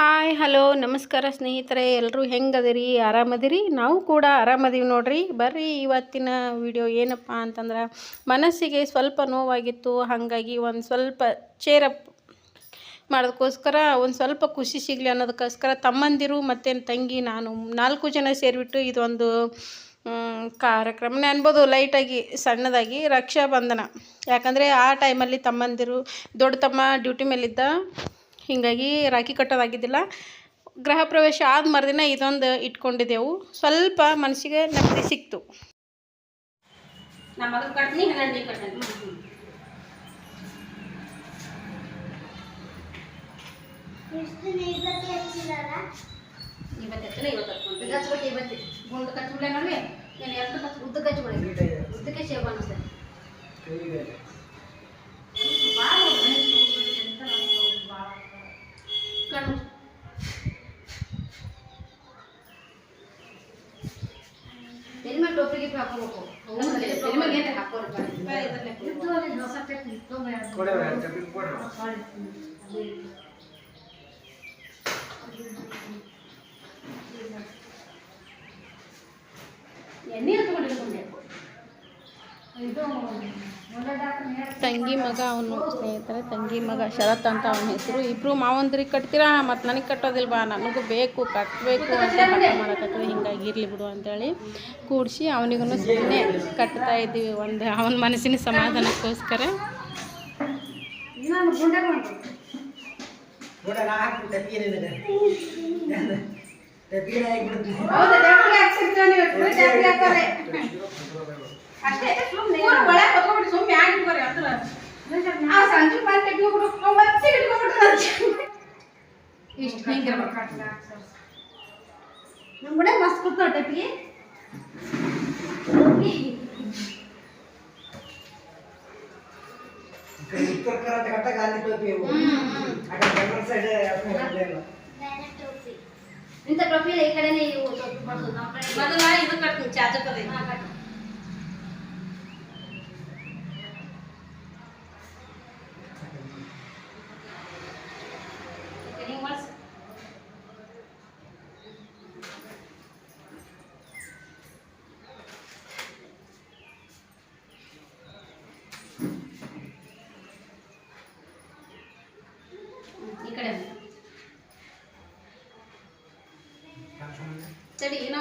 Hi, hello, ನಮಸ್ಕಾರ ಸ್ನೇಹಿತರೆ ಎಲ್ಲರೂ ಹೆಂಗದಿರಿ, ಆರಾಮದಿರಿ? ನಾವು ಕೂಡ ಆರಾಮದೀವಿ ನೋಡ್ರಿ. ಬರ್ರಿ ಇವತ್ತಿನ ವಿಡಿಯೋ ಏನಪ್ಪ ಅಂತಂದ್ರೆ, ಮನಸ್ಸಿಗೆ ಸ್ವಲ್ಪ ನೋವಾಗಿತ್ತು, ಹಾಗಾಗಿ ಒಂದು ಸ್ವಲ್ಪ ಚೇರಪ್ ಮಾಡೋದಕ್ಕೋಸ್ಕರ, ಒಂದು ಸ್ವಲ್ಪ ಖುಷಿ ಸಿಗಲಿ ಅನ್ನೋದಕ್ಕೋಸ್ಕರ ತಮ್ಮಂದಿರು ಮತ್ತು ತಂಗಿ, ನಾನು ನಾಲ್ಕು ಜನ ಸೇರಿಬಿಟ್ಟು ಇದೊಂದು ಕಾರ್ಯಕ್ರಮ ಅನ್ಬೋದು. ಲೈಟಾಗಿ ಸಣ್ಣದಾಗಿ ರಕ್ಷಾಬಂಧನ. ಯಾಕಂದರೆ ಆ ಟೈಮಲ್ಲಿ ತಮ್ಮಂದಿರು, ದೊಡ್ಡ ತಮ್ಮ ಡ್ಯೂಟಿ ಮೇಲಿದ್ದ ಹೀಗಾಗಿ ರಾಖಿ ಕಟ್ಟೋದಾಗಿದ್ದಿಲ್ಲ. ಗೃಹ ಪ್ರವೇಶ ಆದ ಮರುದಿನ ಇದೊಂದು ಇಟ್ಕೊಂಡಿದ್ದೆವು. ಸ್ವಲ್ಪ ಮನಸ್ಸಿಗೆ ನೆಮ್ಮದಿ ಸಿಕ್ತು. ಉದ್ದಕ್ಕೆ ಉದ್ದಕ್ಕೆ ಕಟ್ನಿ ಹನ್ನೆರಡು ತಲೆ ಮೇಲೆ ಟೋಪಿ ಗಿಪ್ಪಿ ಹಾಕೋಬೇಕು ಹಾಕೋರು ಅಲ್ಲಿ ಇತ್ತು ಬೇಡ. ಎಣ್ಣೆ ತಗೊಂಡಿರ್ಕೊಂಡೆ ಇದು ತಂಗಿ ಮಗ ಅವನು. ಸ್ನೇಹಿತರೆ, ತಂಗಿ ಮಗ ಶರತ್ ಅಂತ ಅವನ ಹೆಸರು. ಇಬ್ರು ಮಾವಂದ್ರಿಗೆ ಕಟ್ತೀರಾ? ಮತ್ತು ನನಗೆ ಕಟ್ಟೋದಿಲ್ವಾ? ನನಗೂ ಬೇಕು ಕಟ್ಟಬೇಕು ಅಂತ ಹಠ ಮಾಡಕತ್ತದ ಹಿಂಗಾಗಿ ಇರಲಿ ಬಿಡು ಅಂತೇಳಿ ಕೂಡಿಸಿ ಅವನಿಗೂ ಸುಮ್ಮನೆ ಕಟ್ತಾ ಇದ್ದೀವಿ. ಒಂದು ಅವನ ಮನಸ್ಸಿನ ಸಮಾಧಾನಕ್ಕೋಸ್ಕರ. ಇನ್ನೊಂದು ಗುಂಡೆ ಮಾಡ್ಬೇಕು. ಹೌದಾ, ಡಬ್ಬಿಗೆ ಹಾಕ್ಸಿರ್ತೀವಿ ನೀವು, full ಡಬ್ಬಿಗೆ ಹಾಕ್ತಾರೆ. ಅಷ್ಟೇ, ಸುಮ್ನೆ. ಆ ಸಂಜೆ ಬಂದು ಇಟ್ಕೊಂಡ್ಬಿಡು, ಅವ್ನ್ ಮತ್ತೆ ಇಟ್ಕೊಂಡ್ಬಿಟ್ರು. ಇಷ್ಟು ಹಿಂಗಿರ್ಬೇಕು. ನಮ್ ಗುಂಡೆ ಮಸ್ತ್ ಕೂತ್ಕೊಳ್ಳೋ ಡಬ್ಬಿಗೆ. ಉತ್ತರ ಕರ್ನಾಟಕ ಗಾಂಧಿ ಟೋಪಿ ಇವು ಆ ಕಡೆ ಬೆಂಗಳೂರು ಸೈಡ್ ಇಲ್ಲ ಇಂಥ ಟೋಪಿ ಈ ಕಡೆನೇ ಇವು ಟೋಪಿ ಮಾಡ್ಸೋದು ನಮ್ಮ ಕಡೆ ಇಲ್ಲ. ಮೊದಲ ಇದು ಕಟ್ತೀನಿ ಚಾಚಪದ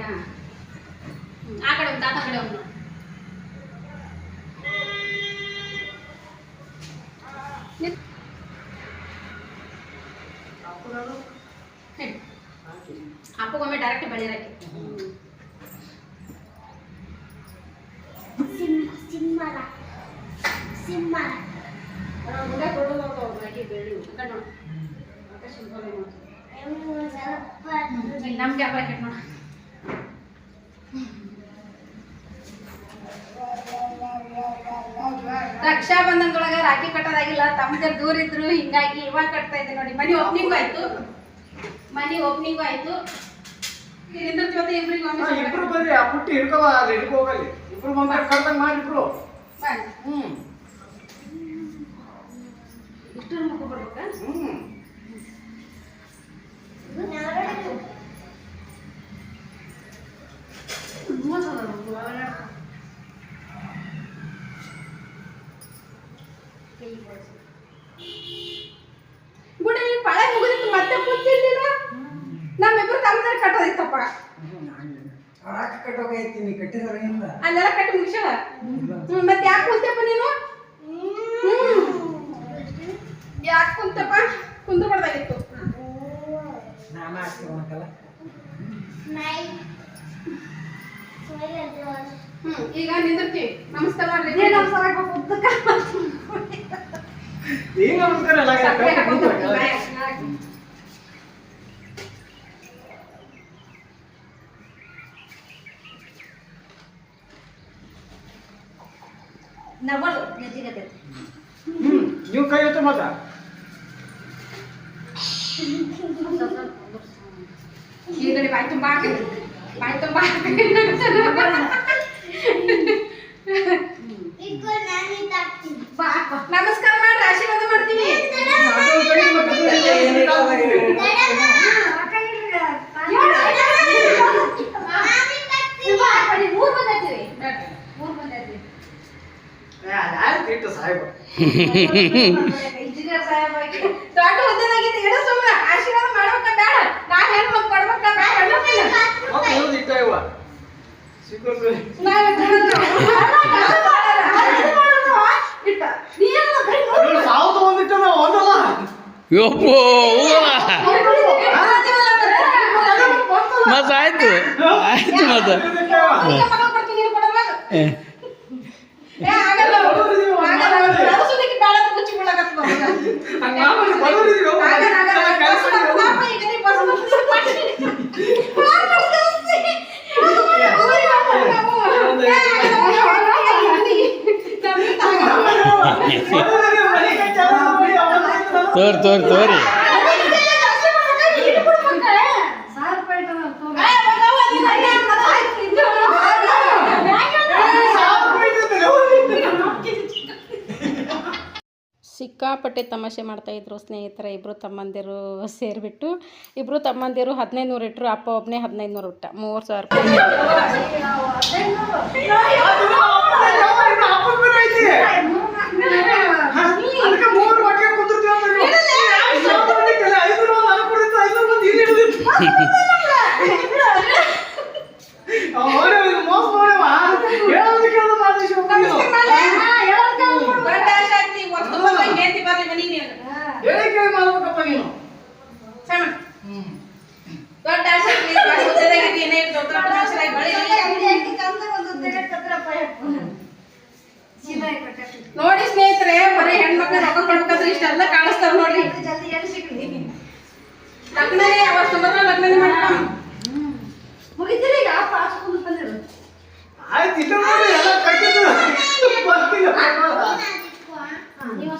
ಹಾ ಆ ಕಡೆ ಒಂದು ತಾತ ಕಡೆ ಒಂದು ಅಪ್ಪಗೊಮ್ಮೆ ಡೈರೆಕ್ಟ್ ಬೆಳೆಯಕ್ಕೆ ಸಿಂಹರ ಸಿಂಹರ ಮುಂದೆ ಕೊಡೋದು ಬೆಳಿ ಕಡೆ ನೋಡು ಆಕಾಶ ಗೋಲೆ ನೋಡು. ಇಲ್ಲಿ ನಮ್ಗೆ ಹಬ್ಬ ಕೆಟ್ಟ ನೋಡ ರಕ್ಷಾಬಂಧನದೊಳಗ ರಾಖಿ ಕಟ್ಟೋದಾಗಿಲ್ಲ ತಮ್ಮದ ದೂರ ಇದ್ರು ಹಿಂಗಾಗಿ ಇವಾಗ ಕಟ್ತಾ ಇದ್ದೆ ನೋಡಿ. ಮನಿ ಓಪನಿಂಗ್ ಆಯ್ತು. ಮನಿ ಓಪನಿಂಗ್ ಆಯ್ತು. ಇಬ್ರು ಬರ್ರಿ ಆ ಪುಟ್ಟಿ ಅಲ್ಲಿ ಹಿಡ್ಕೋಗಲ್ಲಿ ಇಬ್ರು ಬಂದ್ರೆ ಕಡ್ದಂಗ್ ಮಾಡಿ ಇಬ್ರು ಅವ್ರ ಹಾಕಿ ಕಟ್ಟೋಗೈತಿ ನೀ ಕಟ್ಟಿದ್ರೆ ಇಲ್ಲ ಅಲ್ಲೆಲ್ಲ ಕಟ್ಟಿ ಮುಗಿಸ್ಯಾಳ ಹ್ಮ್ ಮತ್ತೆ ಯಾಕೆ ಕುಂತಪ್ಪ ನೀನು? ಹ್ಮ್. ಯಾಕೆ ಕುಂತಪ್ಪ ಕುಂದ್ರಬಾರ್ದಾಗಿತ್ತು ನಾನು ಹ್ಮ್ ಈಗ ನಿಂದಿರ್ತೀವಿ ನಮಸ್ಕಾರ ಮಾಡ್ರಿ. ನಮಸ್ಕಾರ ಉದ್ದಕ್ಕ. ಈಗ ನಮಸ್ಕಾರ ಎಲ್ಲ ಸಕ್ಕರೆ. ಕಡೆ ಬಾಯಿ ತುಂಬ ಹಾಕಿದ್ರು ಬಾಯಿ ತುಂಬ. ನಮಸ್ಕಾರ ಮಾಡ್ರಿ ಆಶೀರ್ವಾದ ಮಾಡ್ತೀವಿ. ಸಾಹೇಬ ಇಂಜಿನಿಯರ್ ಸಾಹೇಬ್ ಆಗಿ ದೊಡ್ಡ ಹುದ್ದೆದಾಗಿದ್ದು ಇಡ ಸುಮ್ಮನೆ ಆಶೀರ್ವಾದ ಮಾಡ್ಬೇಕ ಬೇಡ ನಾ ಹೆಣ್ಮಕ್ ಕೊಡ್ಬೇಕ ಬೇಡ ಹೆಣ್ಮಕ್ಳಿಲ್ಲ. ಮತ್ತೆ ಇವ್ದು ಇಟ್ಟ ಇವ ಸಿಕ್ಕರು ತೋರಿ ತೋರಿ ತೋರಿ ಸಿಕ್ಕಾಪಟ್ಟೆ ತಮಾಷೆ ಮಾಡ್ತಾಯಿದ್ರು ಸ್ನೇಹಿತರ ಇಬ್ಬರು ತಮ್ಮಂದಿರು ಸೇರಿಬಿಟ್ಟು ಇಬ್ಬರು ತಮ್ಮಂದಿರು ಹದಿನೈದು ನೂರು ಇಟ್ಟರು ಅಪ್ಪ ಒಬ್ಬನೇ ಹದಿನೈದು ನೂರು ಇಟ್ಟ ಮೂರು ಸಾವಿರ ರೂಪಾಯಿ ಅದು ಅಪ್ಪನ ಇನ್ನು ಅಪ್ಪನ ಮನೆ ಐತಿ. ಅದಕ್ಕೆ ಮೂರು ಮಟ್ಟಿಗೆ ಕುಂದಿರ್ತೀವಿ ಅಂದ್ರೆ ನೀವು. ಸಾವಿರ ಒಂದಿಟ್ಟಲ್ಲ, ಐನೂರು ಒಂದು ನನಗೆ ಕೊಡಿತ್ತು, ಐನೂರು ಒಂದು ಇಲ್ಲಿ ಹಿಡಿದಿತ್ತು. ಅವ್ನು ನೋಡಿ ಅವ್ನಿಗೆ ಮೋಸ ಮಾಡ್ಯವ. ಹೇಳೋದು ಕೇಳೋದು ಮಾಡಿ ಶಿವಪ್ಪ ನೀನು. ಹೇಳಿ ಕೇಳಿ ಮಾಡ್ಬೇಕಪ್ಪ ನೀನು ದೊಡ್ಡ ಆಸೆ ದೊಡ್ಡ ಮನುಷ್ಯರಾಗಿ ಬೆಳೀಲಿ. ನೋಡಿ ಬರೀ ಹೆಣ್ಮಕ್ಳು ರೊಕ್ಕ ಕೊಡ್ಬೇಕಂದ್ರೆ ಇಷ್ಟೆಲ್ಲ ಕಾಣಿಸ್ತಾರ ನೋಡಿ. ಲಗ್ನನೇ ಅವತ್ತು ಮೊದಲ ಲಗ್ನನೇ ಮಾಡ್ತಾವ ಮುಗಿತಿಲ್ಲ ಈಗ ಪಾಸ್ ಬಂದಿರು ಆಯ್ತು ಇಲ್ಲ ನೋಡಿ ಎಲ್ಲ ಕಟ್ಟಿದ್ದು. ಬರ್ತಿಲ್ಲ ಈಗ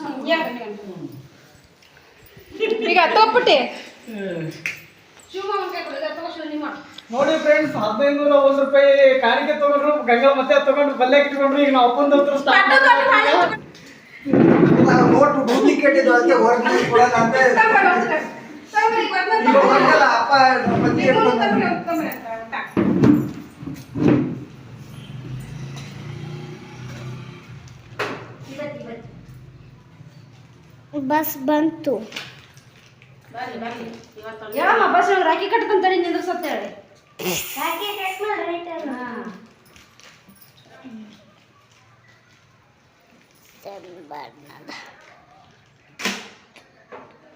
ನಿಮ್ಮ ನೋಡಿ ಫ್ರೆಂಡ್ಸ್ ಹದಿನೈದು ನೂರ ಒಂದು ರೂಪಾಯಿ ಕಾರಿಗೆ ತಗೊಂಡ್ರು ಗಂಗಾ ಮತ್ತೆ ತಗೊಂಡು ಬಲ್ಲೆ ಇಟ್ಕೊಂಡ್ರು ಈಗ ನಾವು ಹತ್ರ ಸ್ಟಾರ್ಟ್ ನೋಟು ಡೂಪ್ಲಿಕೇಟ್ ಇದು ಅದಕ್ಕೆ ಒರಿಜಿನಲ್ ಕೊಡಲ್ಲ ಅಂತ ಈಗ ಹೋಗಲ್ಲ ಅಪ್ಪ ಪತಿ ಬಸ್ ಬಂತು. ಹೇಳಮ್ಮ ಬಸ್ ರಾಕಿ ಕಟ್ತಂತಡಿ ನಿಂದ್ರಸತ್ತೆ ಹೇಳಿ. ಜೀವಳ ಅದಕ್ಕೆ ಚಂದ ಇಬ್ರು ಕುಡಿ ಆ ಕಡೆ ಹೋಗ್ಬೇಕು ಈ ಕಡೆ ಬಾ. ಓ ಮಮ್ಮ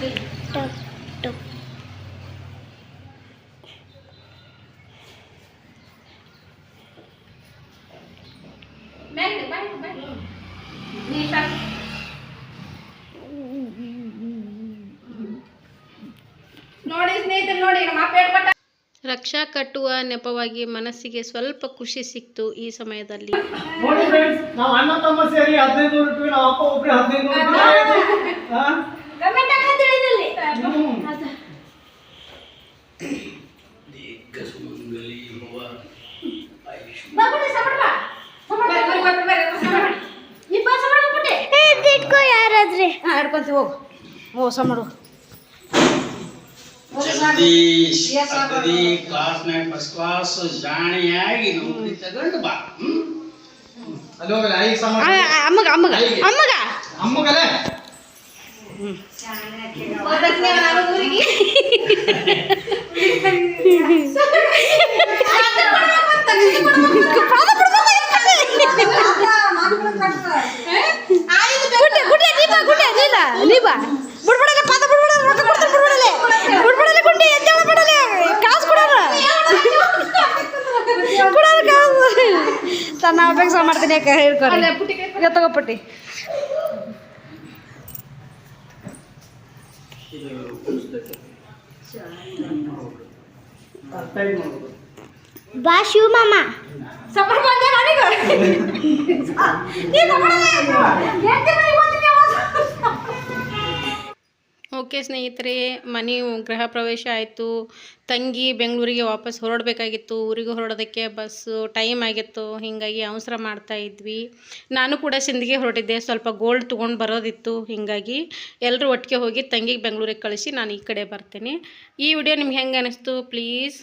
ಟಪ್ ಟಪ್ ನೋಡಿ ಸ್ನೇಹಿತರೆ ನೋಡಿ ನಮ್ಮ ಅಪ್ಪ ಹೇಳ್ಕೊಟ್ಟ ರಕ್ಷಾ ಕಟ್ಟುವ ನೆಪವಾಗಿ ಮನಸ್ಸಿಗೆ ಸ್ವಲ್ಪ ಖುಷಿ ಸಿಕ್ತು ಈ ಸಮಯದಲ್ಲಿ. ನೋಡಿ ಫ್ರೆಂಡ್ಸ್ ನಾವು ಅಣ್ಣ ತಮ್ಮ ಸೇರಿ ಹದಿನೈದು ರೂಪಾಯಿ ನಾವು ಅಪ್ಪ ಒಬ್ರಿಗೆ ಹದಿನೈದು ರೂಪಾಯಿ ಹಿಡ್ಕೊಂತೀವಿ ಹೋಗು ಓ ಸಬಡು ಹೋಗಿ ಸತೀಶ್ ಕ್ಲಾಸ್ನಾಗ ಫಸ್ಟ್ ಕ್ಲಾಸ್ ಜಾಣಿಯಾಗಿ ನೌಕರಿ ತಗೊಂಡು ಬಾ ಹಲೋ ಐದು ಸಮಾನ ಅಮ್ಮಗ ಅಮ್ಮಗ ಅಮ್ಮಗ ಅಮ್ಮಗಲೇ ಗುಡ್ಡೆ ಗುಡ್ಡೆ ನೀಬಾ ಗುಡ್ಡೆ ನೀಲ ನೀಬಾ ಬಿಡ್ಬಿಡಲೆ ಪಾದ ಬಿಡ್ಬಿಡಲೆ ರೊಕ್ಕ ಕೊಡ್ತಾರೆ ಬಿಡ್ಬಿಡಲೆ ಬಿಡ್ಬಿಡಲೆ ಗುಡ್ಡೆ ಎದ್ದೇಳ ಬಿಡಲೆ ಕಾಸು ಕೊಡೋಣ ಕೊಡೋಣ ಕಾಸು ತನ್ನ ಅಪೇಕ್ಷ ಮಾಡ್ತೀನಿ ಯಾಕೆ ಹೇಳ್ಕೊರಿ ಈಗ ತಗೋಪಟ್ಟಿ ಬಾ ಶಿವ ಮಾಮ. ಸಪರ್ ಬಂದೆ ನನಗೆ. ಮನೆಗೆ ಬಂದಿನಿ ಓಕೆ ಸ್ನೇಹಿತರೆ, ಮನೆ ಗೃಹ ಪ್ರವೇಶ ಆಯಿತು. ತಂಗಿ ಬೆಂಗಳೂರಿಗೆ ವಾಪಸ್ ಹೊರಡಬೇಕಾಗಿತ್ತು. ಊರಿಗೆ ಹೊರಡೋದಕ್ಕೆ ಬಸ್ಸು ಟೈಮ್ ಆಗಿತ್ತು. ಹೀಗಾಗಿ ಅವಸರ ಮಾಡ್ತಾ ಇದ್ವಿ. ನಾನು ಕೂಡ ಸಿಂಧಿಗೆ ಹೊರಟಿದ್ದೆ. ಸ್ವಲ್ಪ ಗೋಲ್ಡ್ ತೊಗೊಂಡು ಬರೋದಿತ್ತು. ಹೀಗಾಗಿ ಎಲ್ಲರೂ ಒಟ್ಟಿಗೆ ಹೋಗಿ ತಂಗಿಗೆ ಬೆಂಗಳೂರಿಗೆ ಕಳಿಸಿ ನಾನು ಈ ಕಡೆ ಬರ್ತೇನೆ. ಈ ವಿಡಿಯೋ ನಿಮ್ಗೆ ಹೆಂಗೆ ಅನ್ನಿಸ್ತು ಪ್ಲೀಸ್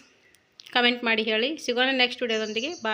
ಕಮೆಂಟ್ ಮಾಡಿ ಹೇಳಿ. ಸಿಗೋಣ ನೆಕ್ಸ್ಟ್ ವಿಡಿಯೋದೊಂದಿಗೆ ಬಾಯ್